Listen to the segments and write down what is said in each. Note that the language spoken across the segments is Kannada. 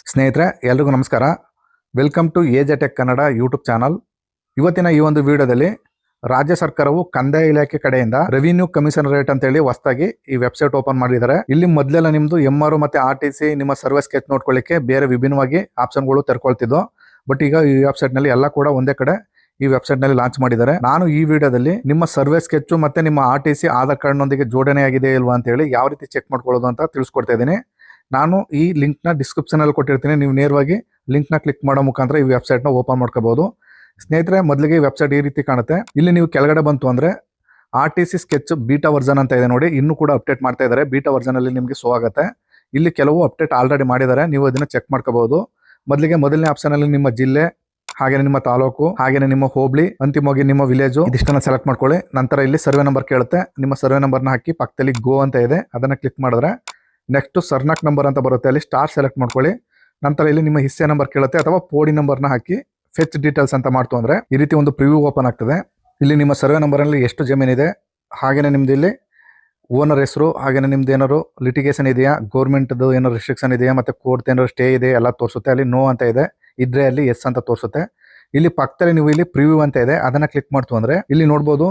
ಸ್ನೇಹಿತರೆ, ಎಲ್ರಿಗೂ ನಮಸ್ಕಾರ. ವೆಲ್ಕಮ್ ಟು ಏಜ್ ಅಟೆಕ್ ಟೆಕ್ ಕನ್ನಡ ಯೂಟ್ಯೂಬ್ ಚಾನಲ್ ಇವತ್ತಿನ ಈ ಒಂದು ವಿಡಿಯೋದಲ್ಲಿ ರಾಜ್ಯ ಸರ್ಕಾರವು ಕಂದಾಯ ಇಲಾಖೆ ಕಡೆಯಿಂದ ರೆವಿನ್ಯೂ ಕಮಿಷನರೇಟ್ ಅಂತ ಹೇಳಿ ಹೊಸದಾಗಿ ಈ ವೆಬ್ಸೈಟ್ ಓಪನ್ ಮಾಡಿದ್ದಾರೆ. ಇಲ್ಲಿ ಮೊದಲೆಲ್ಲ ನಿಮ್ದು ಎಂ ಆರ್ ಮತ್ತೆ ಆರ್ ಟಿ ಸಿ ನಿಮ್ಮ ಸರ್ವಿಸ್ ಸ್ಕೆಚ್ ನೋಡ್ಕೊಳ್ಳಿಕ್ಕೆ ಬೇರೆ ವಿಭಿನ್ನವಾಗಿ ಆಪ್ಷನ್ಗಳು ತೆರ್ಕೊಳ್ತಿದ್ದು ಬಟ್ ಈಗ ಈ ವೆಬ್ಸೈಟ್ನಲ್ಲಿ ಎಲ್ಲ ಕೂಡ ಒಂದೇ ಕಡೆ ಈ ವೆಬ್ಸೈಟ್ನಲ್ಲಿ ಲಾಂಚ್ ಮಾಡಿದ್ದಾರೆ. ನಾನು ಈ ವಿಡಿಯೋದಲ್ಲಿ ನಿಮ್ಮ ಸರ್ವೆ ಸ್ಕೆಚ್ ಮತ್ತೆ ನಿಮ್ಮ R T C Aadhaar card ನೊಂದಿಗೆ ಜೋಡಣೆ ಆಗಿದೆ ಇಲ್ವಾ ಅಂತ ಹೇಳಿ ಯಾವ ರೀತಿ ಚೆಕ್ ಮಾಡ್ಕೊಳ್ಳೋದು ಅಂತ ತಿಳಿಸ್ಕೊಡ್ತಾ ಇದ್ದೀನಿ. ನಾನು ಈ ಲಿಂಕ್ನ ಡಿಸ್ಕ್ರಿಪ್ಷನಲ್ಲಿ ಕೊಟ್ಟಿರ್ತೀನಿ. ನೀವು ನೇರವಾಗಿ ಲಿಂಕ್ನ ಕ್ಲಿಕ್ ಮಾಡೋ ಮುಖಾಂತರ ಈ ವೆಬ್ಸೈಟ್ನ ಓಪನ್ ಮಾಡ್ಕೋಬೋದು. ಸ್ನೇಹಿತರೆ, ಮೊದಲಿಗೆ ವೆಬ್ಸೈಟ್ ಈ ರೀತಿ ಕಾಣುತ್ತೆ. ಇಲ್ಲಿ ನೀವು ಕೆಳಗಡೆ ಬಂತು ಅಂದರೆ R T C sketch beta version ಅಂತ ಇದೆ ನೋಡಿ. ಇನ್ನೂ ಕೂಡ ಅಪ್ಡೇಟ್ ಮಾಡ್ತಾ ಇದ್ದಾರೆ. ಬೀಟಾ ವರ್ಜನಲ್ಲಿ ನಿಮಗೆ ಶೋ ಆಗುತ್ತೆ. ಇಲ್ಲಿ ಕೆಲವು ಅಪ್ಡೇಟ್ ಆಲ್ರೆಡಿ ಮಾಡಿದ್ದಾರೆ. ನೀವು ಅದನ್ನು ಚೆಕ್ ಮಾಡ್ಕೋಬಹುದು ಮೊದಲಿಗೆ ಮೊದಲನೇ ಆಪ್ಷನಲ್ಲಿ ನಿಮ್ಮ ಜಿಲ್ಲೆ ಹಾಗೆ ನಿಮ್ಮ ತಾಲೂಕು ಹಾಗೆ ನಿಮ್ಮ ಹೋಬಳಿ, ಅಂತಿಮವಾಗಿ ನಿಮ್ಮ ವಿಲೇಜು, ಇದಿಷ್ಟನ್ನು ಸೆಲೆಕ್ಟ್ ಮಾಡ್ಕೊಳ್ಳಿ. ನಂತರ ಇಲ್ಲಿ ಸರ್ವೆ ನಂಬರ್ ಕೇಳುತ್ತೆ. ನಿಮ್ಮ ಸರ್ವೆ ನಂಬರ್ನ ಹಾಕಿ ಪಕ್ಕದಲ್ಲಿ ಗೋ ಅಂತ ಇದೆ. ಅದನ್ನ ಕ್ಲಿಕ್ ಮಾಡಿದ್ರೆ ನೆಕ್ಸ್ಟ್ ಸರ್ನಾಕ್ ನಂಬರ್ ಅಂತ ಬರುತ್ತೆ, ಅಲ್ಲಿ ಸ್ಟಾರ್ ಸೆಲೆಕ್ಟ್ ಮಾಡ್ಕೊಳ್ಳಿ. ನಂತರ ಇಲ್ಲಿ ನಿಮ್ಮ ಹಿಸ್ಸೆ ನಂಬರ್ ಕೇಳುತ್ತೆ, ಅಥವಾ ಪೋಡಿ ನಂಬರ್ನ ಹಾಕಿ ಫೆಚ್ ಡೀಟೇಲ್ಸ್ ಅಂತ ಮಾಡ್ತು ಅಂದ್ರೆ ಈ ರೀತಿ ಒಂದು ಪ್ರಿವ್ಯೂ ಓಪನ್ ಆಗ್ತದೆ. ಇಲ್ಲಿ ನಿಮ್ಮ ಸರ್ವೆ ನಂಬರ್ ಅಲ್ಲಿ ಎಷ್ಟು ಜಮೀನಿದೆ ಹಾಗೆಯೇ ನಿಮ್ದು ಇಲ್ಲಿ ಓನರ್ ಹೆಸರು ಹಾಗೆಯೇ ನಿಮ್ದು ಏನಾದ್ರು ಲಿಟಿಗೇಷನ್ ಇದೆಯಾ ಗೌರ್ಮೆಂಟ್ದು ಏನಾದ್ರು ರಿಸ್ಟ್ರಿಕ್ಷನ್ ಇದೆಯಾ, ಮತ್ತೆ ಕೋರ್ಟ್ ಏನಾದ್ರು ಸ್ಟೇ ಇದೆ ಎಲ್ಲ ತೋರಿಸುತ್ತೆ. ಅಲ್ಲಿ ನೋ ಅಂತ ಇದೆ, ಇದ್ರೆ ಅಲ್ಲಿ ಎಸ್ ಅಂತ ತೋರಿಸುತ್ತೆ. ಇಲ್ಲಿ ಪಕ್ಕದಲ್ಲಿ ನೀವು ಇಲ್ಲಿ ಪ್ರಿವ್ಯೂ ಅಂತ ಇದೆ, ಅದನ್ನ ಕ್ಲಿಕ್ ಮಾಡ್ತು ಅಂದ್ರೆ ಇಲ್ಲಿ ನೋಡ್ಬೋದು,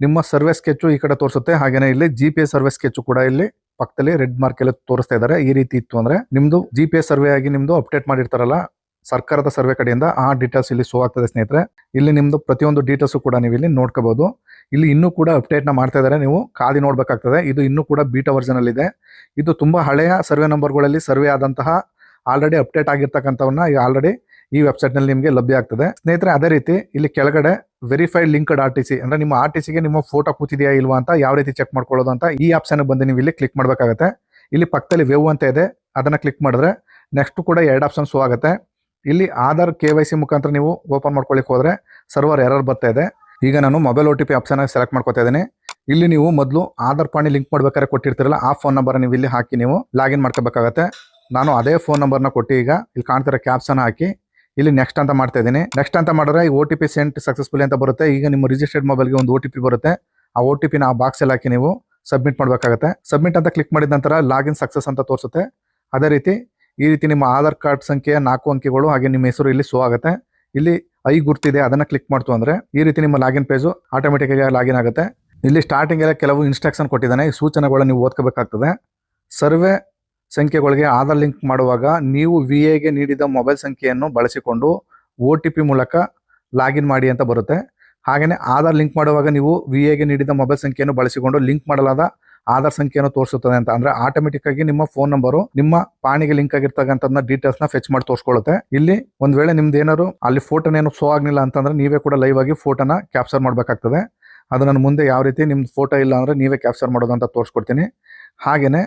ನಿಮ್ಮ ಸರ್ವೆ ಸ್ಕೆಚ್ ಈ ಕಡೆ ತೋರಿಸುತ್ತೆ ಹಾಗೆಯೇ ಇಲ್ಲಿ G P S survey sketch ಕೂಡ ಇಲ್ಲಿ ಪಕ್ಕದಲ್ಲಿ ರೆಡ್ ಮಾರ್ಕ್ ಎಲ್ಲ ತೋರಿಸ್ತಾ ಇದ್ದಾರೆ. ಈ ರೀತಿ ಇತ್ತು ಅಂದ್ರೆ ನಿಮ್ದು ಜಿ ಪಿ ಎಸ್ ಸರ್ವೆ ಆಗಿ ನಿಮ್ದು ಅಪ್ಡೇಟ್ ಮಾಡಿರ್ತಾರಲ್ಲ, ಸರ್ಕಾರದ ಸರ್ವೆ ಕಡೆಯಿಂದ ಆ ಡೀಟೇಲ್ಸ್ ಇಲ್ಲಿ ಶೋ ಆಗ್ತದೆ ಸ್ನೇಹಿತರೆ. ಇಲ್ಲಿ ನಿಮ್ದು ಪ್ರತಿಯೊಂದು ಡೀಟೇಲ್ಸ್ ಕೂಡ ನೀವು ಇಲ್ಲಿ ನೋಡ್ಕೋಬಹುದು ಇಲ್ಲಿ ಇನ್ನೂ ಕೂಡ ಅಪ್ಡೇಟ್ನ ಮಾಡ್ತಾ ಇದ್ದಾರೆ. ನೀವು ಖಾಲಿ ನೋಡ್ಬೇಕಾಗ್ತದೆ. ಇದು ಇನ್ನೂ ಕೂಡ ಬೀಟಾ ವರ್ಜನ್ ಅಲ್ಲಿ ಇದೆ. ಇದು ತುಂಬಾ ಹಳೆಯ ಸರ್ವೆ ನಂಬರ್ಗಳಲ್ಲಿ ಸರ್ವೆ ಆದಂತಹ ಆಲ್ರೆಡಿ ಅಪ್ಡೇಟ್ ಆಗಿರ್ತಕ್ಕಂಥವನ್ನ ಆಲ್ರೆಡಿ ಈ ವೆಬ್ಸೈಟ್ನಲ್ಲಿ ನಿಮಗೆ ಲಭ್ಯ ಆಗ್ತದೆ. ಸ್ನೇಹಿತರೆ, ಅದೇ ರೀತಿ ಇಲ್ಲಿ ಕೆಳಗಡೆ verified linked R T C ಅಂದ್ರೆ ನಿಮ್ಮ ಆರ್ ಟಿ ಸಿಗೆ ನಿಮ್ಮ ಫೋಟೋ ಕೂತಿದೆಯಾ ಇಲ್ವಾ ಅಂತ ಯಾವ ರೀತಿ ಚೆಕ್ ಮಾಡ್ಕೊಳ್ಳೋದು ಅಂತ ಈ ಆಪ್ಷನ್ ಬಂದು ನೀವು ಇಲ್ಲಿ ಕ್ಲಿಕ್ ಮಾಡಬೇಕಾಗುತ್ತೆ. ಇಲ್ಲಿ ಪಕ್ಕದಲ್ಲಿ ವೇವ್ ಅಂತ ಇದೆ, ಅದನ್ನ ಕ್ಲಿಕ್ ಮಾಡಿದ್ರೆ ನೆಕ್ಸ್ಟ್ ಕೂಡ ಎರಡು ಆಪ್ಷನ್ ಶೋ ಆಗುತ್ತೆ. ಇಲ್ಲಿ ಆಧಾರ್ ಕೆ ವೈ ಸಿ ಮುಖಾಂತರ ನೀವು ಓಪನ್ ಮಾಡ್ಕೊಳ್ಳಿಕ್ ಹೋದ್ರೆ ಸರ್ವರ್ ಎರರ್ ಬರ್ತಾ ಇದೆ. ಈಗ ನಾನು mobile O T P option select ಮಾಡ್ಕೊತಾ ಇದ್ದೀನಿ. ಇಲ್ಲಿ ನೀವು ಮೊದಲು ಆಧಾರ್ ಪಾಣಿ ಲಿಂಕ್ ಮಾಡ್ಬೇಕಾದ್ರೆ ಕೊಟ್ಟಿರ್ತೀರಲ್ಲ, ಆ ಫೋನ್ ನಂಬರ್ ನೀವು ಇಲ್ಲಿ ಹಾಕಿ ನೀವು ಲಾಗಿನ್ ಮಾಡ್ಕೋಬೇಕಾಗತ್ತೆ. ನಾನು ಅದೇ ಫೋನ್ ನಂಬರ್ನ ಕೊಟ್ಟು ಈಗ ಇಲ್ಲಿ ಕಾಣ್ತಿರೋ ಕ್ಯಾಪ್ಸನ್ ಹಾಕಿ ಇಲ್ಲಿ ನೆಕ್ಸ್ಟ್ ಅಂತ ಮಾಡ್ತಾ ಇದ್ದೀನಿ. ನೆಕ್ಸ್ಟ್ ಅಂತ ಮಾಡಿದ್ರೆ ಈ O T P sent successfully ಅಂತ ಬರುತ್ತೆ. ಈಗ ನಿಮ್ಮ ರಿಜಿಸ್ಟರ್ಡ್ ಮೊಬೈಲ್ಗೆ ಒಂದು ಒ ಟಿ ಪಿ ಬರುತ್ತೆ. ಆ ಒ ಟಿ ಪಿನ ಆ ಬಾಕ್ಸ್ ಅಲ್ಲಿ ಹಾಕಿ ನೀವು ಸಬ್ಮಿಟ್ ಮಾಡಬೇಕಾಗುತ್ತೆ. ಸಬ್ಮಿಟ್ ಅಂತ ಕ್ಲಿಕ್ ಮಾಡಿದ ನಂತರ ಲಾಗಿನ್ ಸಕ್ಸಸ್ ಅಂತ ತೋರಿಸುತ್ತೆ. ಅದೇ ರೀತಿ ಈ ರೀತಿ ನಿಮ್ಮ ಆಧಾರ್ ಕಾರ್ಡ್ ಸಂಖ್ಯೆ ನಾಲ್ಕು ಅಂಕಿಗಳು ಹಾಗೆ ನಿಮ್ಮ ಹೆಸರು ಇಲ್ಲಿ ಶೋ ಆಗುತ್ತೆ. ಇಲ್ಲಿ ಐ ಗುರ್ತಿದೆ, ಅದನ್ನು ಕ್ಲಿಕ್ ಮಾಡ್ತು ಅಂದರೆ ಈ ರೀತಿ ನಿಮ್ಮ ಲಾಗಿನ್ ಪೇಜು ಆಟೋಮೆಟಿಕ್ಕಾಗಿ ಲಾಗಿನ್ ಆಗುತ್ತೆ. ಇಲ್ಲಿ ಸ್ಟಾರ್ಟಿಂಗ್ ಎಲ್ಲ ಕೆಲವು ಇನ್ಸ್ಟ್ರಕ್ಷನ್ ಕೊಟ್ಟಿದ್ದಾನೆ. ಈ ಸೂಚನೆಗಳನ್ನ ನೀವು ಓದ್ಕೋಬೇಕಾಗ್ತದೆ. ಸರ್ವೆ ಸಂಖ್ಯೆಗಳಿಗೆ ಆಧಾರ್ ಲಿಂಕ್ ಮಾಡುವಾಗ ನೀವು ವಿ ಎಗೆ ನೀಡಿದ ಮೊಬೈಲ್ ಸಂಖ್ಯೆಯನ್ನು ಬಳಸಿಕೊಂಡು ಓ ಟಿ ಪಿ ಮೂಲಕ ಲಾಗಿನ್ ಮಾಡಿ ಅಂತ ಬರುತ್ತೆ. ಹಾಗೆಯೇ ಆಧಾರ್ ಲಿಂಕ್ ಮಾಡುವಾಗ ನೀವು ವಿ ಎಗೆ ನೀಡಿದ ಮೊಬೈಲ್ ಸಂಖ್ಯೆಯನ್ನು ಬಳಸಿಕೊಂಡು ಲಿಂಕ್ ಮಾಡಲಾದ ಆಧಾರ್ ಸಂಖ್ಯೆಯನ್ನು ತೋರಿಸುತ್ತದೆ ಅಂತ. ಅಂದರೆ ಆಟೋಮೆಟಿಕ್ ಆಗಿ ನಿಮ್ಮ ಫೋನ್ ನಂಬರು ನಿಮ್ಮ ಪಾಣಿಗೆ ಲಿಂಕ್ ಆಗಿರ್ತಕ್ಕಂಥದ್ನ ಡೀಟೇಲ್ಸ್ನ ಫೆಚ್ ಮಾಡಿ ತೋರಿಸ್ಕೊಳ್ಳುತ್ತೆ. ಇಲ್ಲಿ ಒಂದ್ ವೇಳೆ ನಿಮ್ದು ಏನಾದ್ರು ಅಲ್ಲಿ ಫೋಟೋನೇನು ಶೋ ಆಗಲಿಲ್ಲ ಅಂತಂದ್ರೆ ನೀವೇ ಕೂಡ ಲೈವ್ ಆಗಿ ಫೋಟೋನ ಕ್ಯಾಪ್ಚರ್ ಮಾಡಬೇಕಾಗ್ತದೆ. ಅದು ನಾನು ಮುಂದೆ ಯಾವ ರೀತಿ ನಿಮ್ದು ಫೋಟೋ ಇಲ್ಲ ಅಂದರೆ ನೀವೇ ಕ್ಯಾಪ್ಚರ್ ಮಾಡೋದು ಅಂತ ತೋರಿಸ್ಕೊಡ್ತೀನಿ. ಹಾಗೇನೆ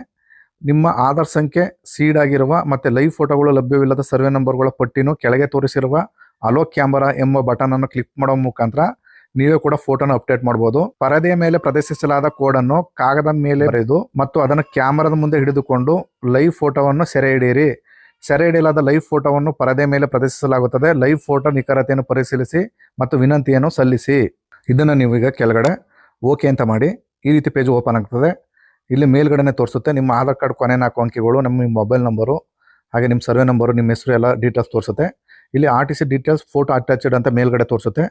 ನಿಮ್ಮ ಆಧಾರ್ ಸಂಖ್ಯೆ ಸೀಡ್ ಆಗಿರುವ ಮತ್ತೆ ಲೈವ್ ಫೋಟೋಗಳು ಲಭ್ಯವಿಲ್ಲದ ಸರ್ವೆ ನಂಬರ್ಗಳ ಪಟ್ಟಿನೂ ಕೆಳಗೆ ತೋರಿಸಿರುವ ಅಲೋ ಕ್ಯಾಮರಾ ಎಂಬ ಬಟನ್ ಅನ್ನು ಕ್ಲಿಕ್ ಮಾಡೋ ಮುಖಾಂತರ ನೀವೇ ಕೂಡ ಫೋಟೋನ ಅಪ್ಡೇಟ್ ಮಾಡಬಹುದು ಪರದೆಯ ಮೇಲೆ ಪ್ರದರ್ಶಿಸಲಾದ ಕೋಡ್ ಅನ್ನು ಕಾಗದದ ಮೇಲೆ ಬರೆದು ಮತ್ತು ಅದನ್ನು ಕ್ಯಾಮರಾದ ಮುಂದೆ ಹಿಡಿದುಕೊಂಡು ಲೈವ್ ಫೋಟೋವನ್ನು ಸೆರೆ ಹಿಡಿಯಿರಿ. ಸೆರೆ ಹಿಡಿಯಲಾದ ಲೈವ್ ಫೋಟೋವನ್ನು ಪರದೆ ಮೇಲೆ ಪ್ರದರ್ಶಿಸಲಾಗುತ್ತದೆ. ಲೈವ್ ಫೋಟೋ ನಿಖರತೆಯನ್ನು ಪರಿಶೀಲಿಸಿ ಮತ್ತು ವಿನಂತಿಯನ್ನು ಸಲ್ಲಿಸಿ. ಇದನ್ನು ನೀವು ಈಗ ಕೆಳಗಡೆ ಓಕೆ ಅಂತ ಮಾಡಿ ಈ ರೀತಿ ಪೇಜ್ ಓಪನ್ ಆಗ್ತದೆ. ಇಲ್ಲಿ ಮೇಲ್ಗಡೆನೆ ತೋರಿಸುತ್ತೆ. ನಿಮ್ಮ ಆಧಾರ್ ಕಾರ್ಡ್, ಕೊನೆ ನಾಲ್ಕು ಅಂಕಿಗಳು, ನಮ್ಮ ಮೊಬೈಲ್ ನಂಬರು, ಹಾಗೆ ನಿಮ್ಮ ಸರ್ವೆ ನಂಬರು, ನಿಮ್ಮ ಹೆಸರು ಎಲ್ಲ ಡೀಟೇಲ್ಸ್ ತೋರಿಸುತ್ತೆ. ಇಲ್ಲಿ R T C details photo attached ಅಂತ ಮೇಲ್ಗಡೆ ತೋರಿಸುತ್ತೆ.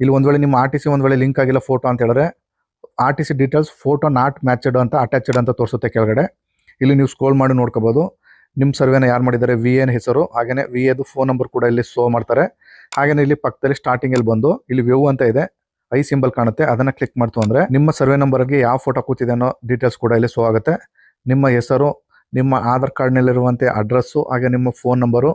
ಇಲ್ಲಿ ಒಂದು ವೇಳೆ ನಿಮ್ಮ ಆರ್ ಟಿ ಸಿ ಒಂದು ವೇಳೆ ಲಿಂಕ್ ಆಗಿಲ್ಲ ಫೋಟೋ ಅಂತ ಹೇಳಿದ್ರೆ R T C details photo not matched ಅಂತ ಅಟ್ಯಾಚ್ಡ್ ಅಂತ ತೋರಿಸುತ್ತೆ ಕೆಳಗಡೆ. ಇಲ್ಲಿ ನೀವು ಸ್ಕ್ರೋಲ್ ಮಾಡಿ ನೋಡ್ಕೋಬೋದು. ನಿಮ್ಮ ಸರ್ವೆನ ಯಾರು ಮಾಡಿದ್ದಾರೆ? ವಿ ಎನ್ ಹೆಸರು ಹಾಗೆಯೇ ವಿ ಎದು ಫೋನ್ ನಂಬರ್ ಕೂಡ ಇಲ್ಲಿ ಶೋ ಮಾಡ್ತಾರೆ. ಹಾಗೆಯೇ ಇಲ್ಲಿ ಪಕ್ಕದಲ್ಲಿ ಸ್ಟಾರ್ಟಿಂಗ್ ಅಲ್ಲಿ ಬಂದು, ಇಲ್ಲಿ ವ್ಯೂ ಅಂತ ಇದೆ. ಐ ಸಿಂಬಲ್ ಕಾಣುತ್ತೆ. ಅದನ್ನ ಕ್ಲಿಕ್ ಮಾಡ್ತು ಅಂದ್ರೆ ನಿಮ್ಮ ಸರ್ವೆ ನಂಬರ್ಗೆ ಯಾವ ಫೋಟೋ ಕೂತಿದೆ ಅನ್ನೋ ಡೀಟೇಲ್ಸ್ ಕೂಡ ಇಲ್ಲಿ ಶೋ ಆಗುತ್ತೆ. ನಿಮ್ಮ ಹೆಸರು, ನಿಮ್ಮ ಆಧಾರ್ ಕಾರ್ಡ್ ನಲ್ಲಿರುವಂತೆ ಅಡ್ರೆಸ್ಸು ಹಾಗೆ ನಿಮ್ಮ ಫೋನ್ ನಂಬರು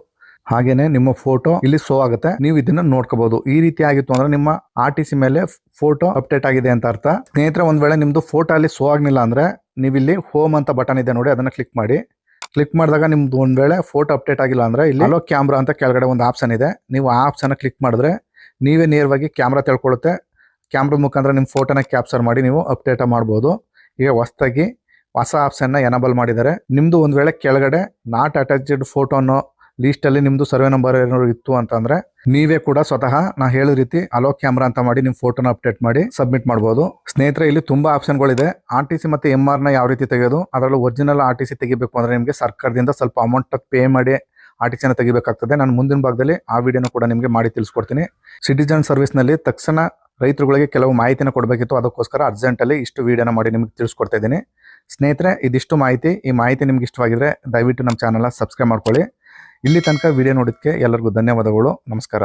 ಹಾಗೇನೆ ನಿಮ್ಮ ಫೋಟೋ ಇಲ್ಲಿ ಶೋ ಆಗುತ್ತೆ. ನೀವು ಇದನ್ನ ನೋಡ್ಕೋಬಹುದು ಈ ರೀತಿ ಆಗಿತ್ತು ಅಂದ್ರೆ ನಿಮ್ಮ ಆರ್ ಟಿ ಸಿ ಮೇಲೆ ಫೋಟೋ ಅಪ್ಡೇಟ್ ಆಗಿದೆ ಅಂತ ಅರ್ಥ. ಸ್ನೇಹಿತರೆ, ಒಂದ್ ವೇಳೆ ನಿಮ್ದು ಫೋಟೋ ಅಲ್ಲಿ ಶೋ ಆಗ್ಲಿಲ್ಲ ಅಂದ್ರೆ ನೀವು ಇಲ್ಲಿ ಹೋಮ್ ಅಂತ ಬಟನ್ ಇದೆ ನೋಡಿ, ಅದನ್ನ ಕ್ಲಿಕ್ ಮಾಡಿ. ಕ್ಲಿಕ್ ಮಾಡಿದಾಗ ನಿಮ್ದು ಒಂದ್ ವೇಳೆ ಫೋಟೋ ಅಪ್ಡೇಟ್ ಆಗಿಲ್ಲ ಅಂದ್ರೆ ಇಲ್ಲಿ ಅಲೋ ಕ್ಯಾಮ್ರಾ ಅಂತ ಕೆಳಗಡೆ ಒಂದು ಆಪ್ಷನ್ ಇದೆ. ನೀವು ಆ ಆಪ್ಷನ್ ಕ್ಲಿಕ್ ಮಾಡಿದ್ರೆ ನೀವೇ ನೇರವಾಗಿ ಕ್ಯಾಮ್ರಾ ತಿಳ್ಕೊಳ್ಳುತ್ತೆ. ಕ್ಯಾಮ್ರದ ಮುಖಾಂತರ ನಿಮ್ಮ ಫೋಟೋನ ಕ್ಯಾಪ್ಚರ್ ಮಾಡಿ ನೀವು ಅಪ್ಡೇಟ್ ಮಾಡ್ಬೋದು. ಈಗ ಹೊಸದಾಗಿ ಹೊಸ ಆಪ್ಷನ್ನ ಎನಬಲ್ ಮಾಡಿದ್ದಾರೆ. ನಿಮ್ಮದು ಒಂದು ವೇಳೆ ಕೆಳಗಡೆ ನಾಟ್ ಅಟ್ಯಾಚ್ಡ್ ಫೋಟೋ ಅನ್ನೋ ಲೀಸ್ಟಲ್ಲಿ ನಿಮ್ಮದು ಸರ್ವೆ ನಂಬರ್ ಏನಾದ್ರು ಇತ್ತು ಅಂತಂದರೆ ನೀವೇ ಕೂಡ ಸ್ವತಃ ನಾ ಹೇಳೋ ರೀತಿ ಅಲೋ ಕ್ಯಾಮ್ರಾ ಅಂತ ಮಾಡಿ ನಿಮ್ಮ ಫೋಟೋನ ಅಪ್ಡೇಟ್ ಮಾಡಿ ಸಬ್ಮಿಟ್ ಮಾಡ್ಬೋದು. ಸ್ನೇಹಿತರೆ, ಇಲ್ಲಿ ತುಂಬಾ ಆಪ್ಷನ್ಗಳಿದೆ. ಆರ್ ಟಿ ಸಿ ಮತ್ತು ಎಂ ಆರ್ನ ಯಾವ ರೀತಿ ತೆಗೆಯೋದು, ಅದರಲ್ಲೂ ಒರಿಜಿನಲ್ ಆರ್ ಟಿ ಸಿ ತೆಗಿಬೇಕು ಅಂದರೆ ನಿಮಗೆ ಸರ್ಕಾರದಿಂದ ಸ್ವಲ್ಪ ಅಮೌಂಟ್ ಪೇ ಮಾಡಿ ಆರ್ ಟಿ ಸಿನ ತೆಗಿಬೇಕಾಗ್ತದೆ. ನಾನು ಮುಂದಿನ ಭಾಗದಲ್ಲಿ ಆ ವಿಡಿಯೋನ ಕೂಡ ನಿಮಗೆ ಮಾಡಿ ತಿಳಿಸ್ಕೊಡ್ತೀನಿ. ಸಿಟಿಜನ್ ಸರ್ವಿಸ್ನಲ್ಲಿ ತಕ್ಷಣ ರೈತರುಗಳಿಗೆ ಕೆಲವು ಮಾಹಿತಿನ ಕೊಡಬೇಕಿತ್ತು. ಅದಕ್ಕೋಸ್ಕರ ಅರ್ಜೆಂಟಲ್ಲಿ ಇಷ್ಟು ವಿಡಿಯೋನ ಮಾಡಿ ನಿಮಗೆ ತಿಳಿಸ್ಕೊಡ್ತಾ ಇದ್ದೀನಿ. ಸ್ನೇಹಿತರೆ, ಇದಿಷ್ಟು ಮಾಹಿತಿ. ಈ ಮಾಹಿತಿ ನಿಮ್ಗೆ ಇಷ್ಟವಾಗಿದ್ರೆ ದಯವಿಟ್ಟು ನಮ್ಮ ಚಾನಲ್ನ ಸಬ್ಸ್ಕ್ರೈಬ್ ಮಾಡ್ಕೊಳ್ಳಿ. ಇಲ್ಲಿ ತನಕ ವಿಡಿಯೋ ನೋಡೋದಕ್ಕೆ ಎಲ್ಲರಿಗೂ ಧನ್ಯವಾದಗಳು. ನಮಸ್ಕಾರ.